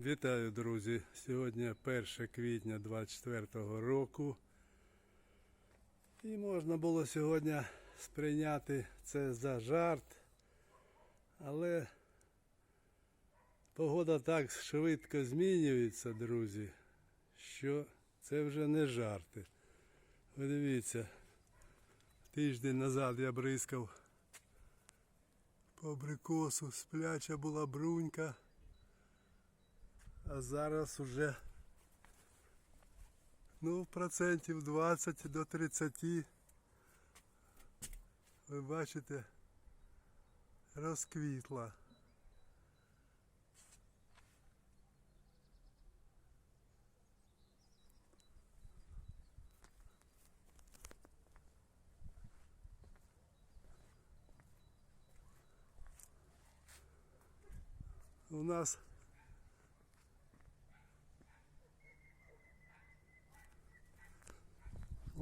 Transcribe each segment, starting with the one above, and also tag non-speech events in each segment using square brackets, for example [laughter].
Вітаю, друзі! Сьогодні 1 квітня 24 року. І можна було сьогодні сприйняти це за жарт, але погода так швидко змінюється, друзі, що це вже не жарти. Ви дивіться, тиждень назад я бризкав по абрикосу, спляча була брунька. А зараз уже ну, процентів 20 до 30. Ви бачите, розквітла. У нас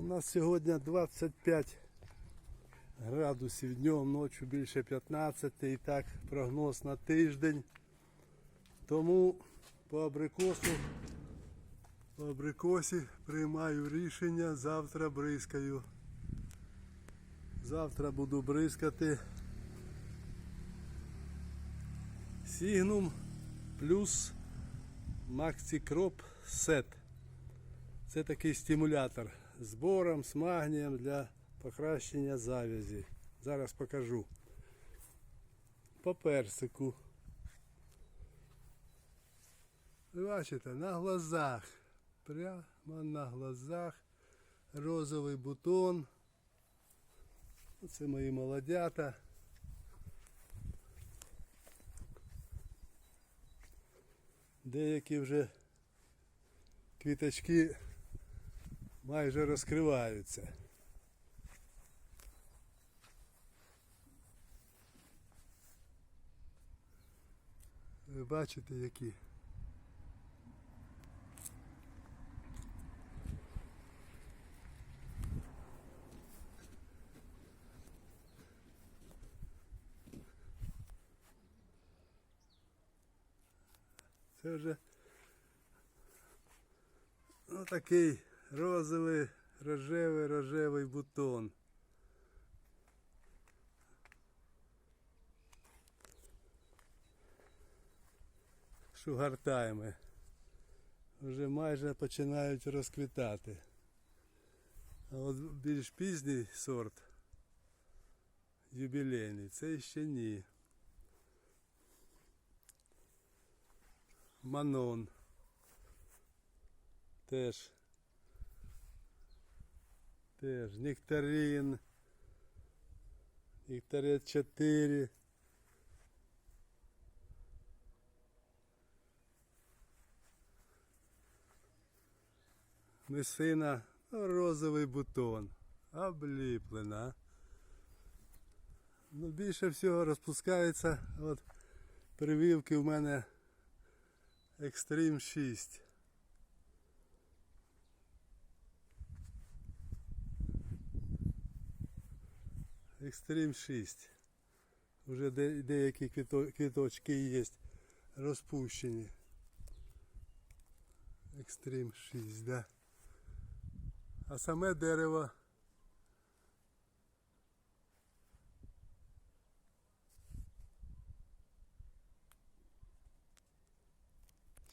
нас сьогодні 25 градусів днем, ночі більше 15 і так прогноз на тиждень. Тому по абрикосу, по абрикосі приймаю рішення, завтра бризкаю. Завтра буду бризкати Сігнум плюс Максикроп Сет. Це такий стимулятор з бором, з магнієм для покращення завязі. Зараз покажу. По персику. Ви бачите, на глазах. Прямо на глазах. Розовий бутон. Це мої молодята. Деякі вже квіточки майже розкриваються. Ви бачите які? Це вже ну, такий розовий, рожевий, рожевий бутон. Шугартайми. Вже майже починають розквітати. А от більш пізній сорт, юбілейний, це ще ні. Манон. Теж Теж нектарин. Нектарин 4. Месина ну, розовий бутон. Обліплена. Ну, більше всього розпускається. От прививки в мене Extreme 6. Екстрим 6. Уже де, деякі квіточки є розпущені. Екстрим 6, да. А саме дерево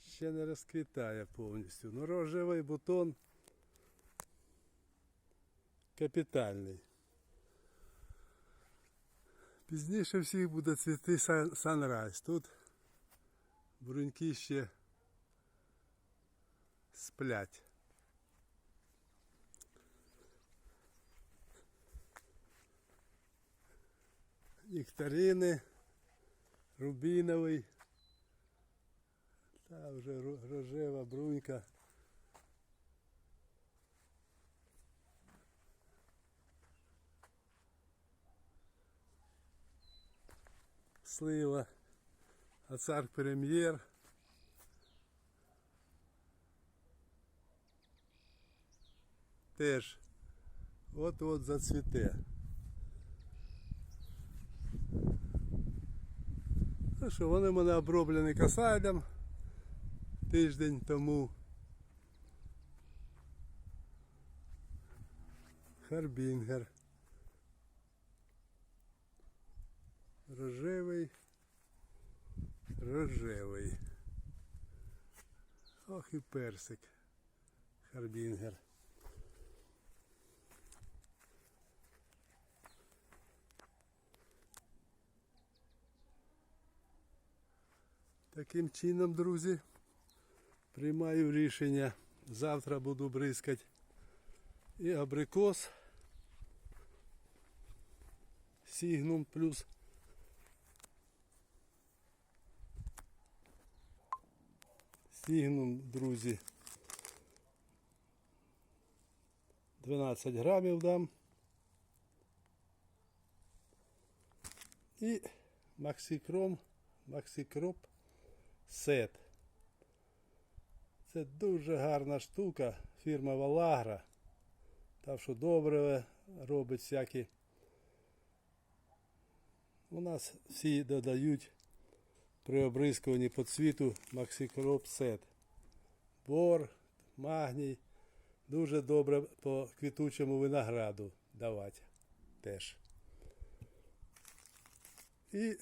ще не розквітає повністю. Ну рожевий бутон капітальний. Пізніше всіх буде цвіти санрайз. Тут бруньки ще сплять. Нектарини, рубіновий. Та вже рожева брунька. Слива, а цар прем'єр. Теж от-от зацвіте. Ну що, вони в мене оброблені касайдом. тиждень тому. Харбінгер. Рожевий. Рожевий. Ох і персик. Харбінгер. Таким чином, друзі, приймаю рішення. Завтра буду бризкати і абрикос. Сігнум плюс. Сігнум, друзі. 12 грамів дам. І Максикром, Максикроп сет. Це дуже гарна штука, фірма Валагра. Та що добре робить всякі. У нас всі додають при обрискуванні по цвіту Максикроп сет. Бор, магній. Дуже добре по квітучому винограду давати теж. І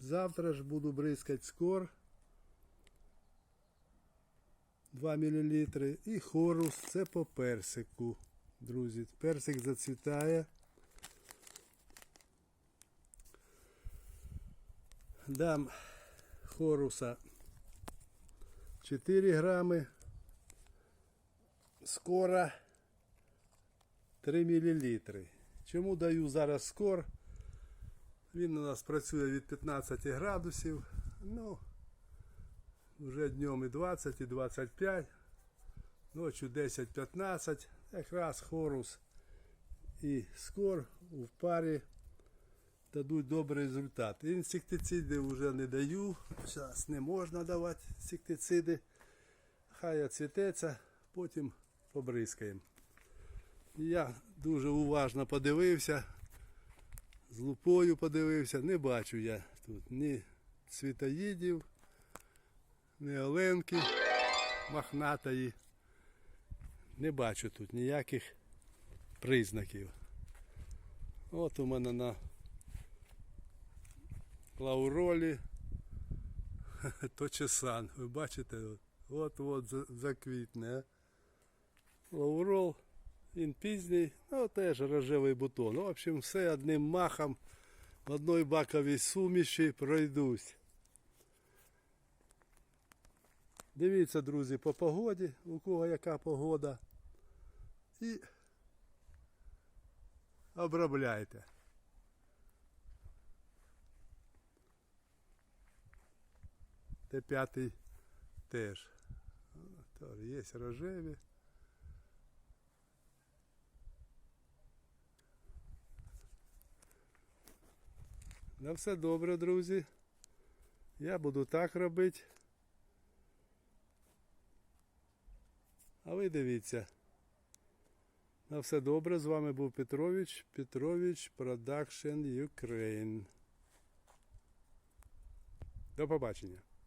завтра ж буду бризкати скор 2 мл і хорус це по персику. Друзі, персик зацвітає. Дам хоруса 4 грами. Скора 3 мл. Чому даю зараз скор? Він у нас працює від 15 градусів. Ну, вже днем і 20, і 25, ночі 10-15. Якраз хорус і скор у парі дадуть добрий результат. Інсектициди вже не даю. Зараз не можна давати інсектициди. Хай оцвітеться, потім побризкаємо. Я дуже уважно подивився, з лупою подивився, не бачу я тут ні цвітоїдів, ні оленки мохнатої. Не бачу тут ніяких признаків. От у мене на лауролі [laughs] точесан. Ви бачите, от-от заквітне. Лаурол, він пізній, ну теж рожевий бутон. В общем, все одним махом в одній баковій суміші пройдусь. Дивіться, друзі, по погоді, у кого яка погода. І обробляйте. Т5 теж. Є рожеві. На все добре, друзі. Я буду так робити. А ви дивіться. На все добре. З вами був Петрович. Петрович Production Ukraine. До побачення.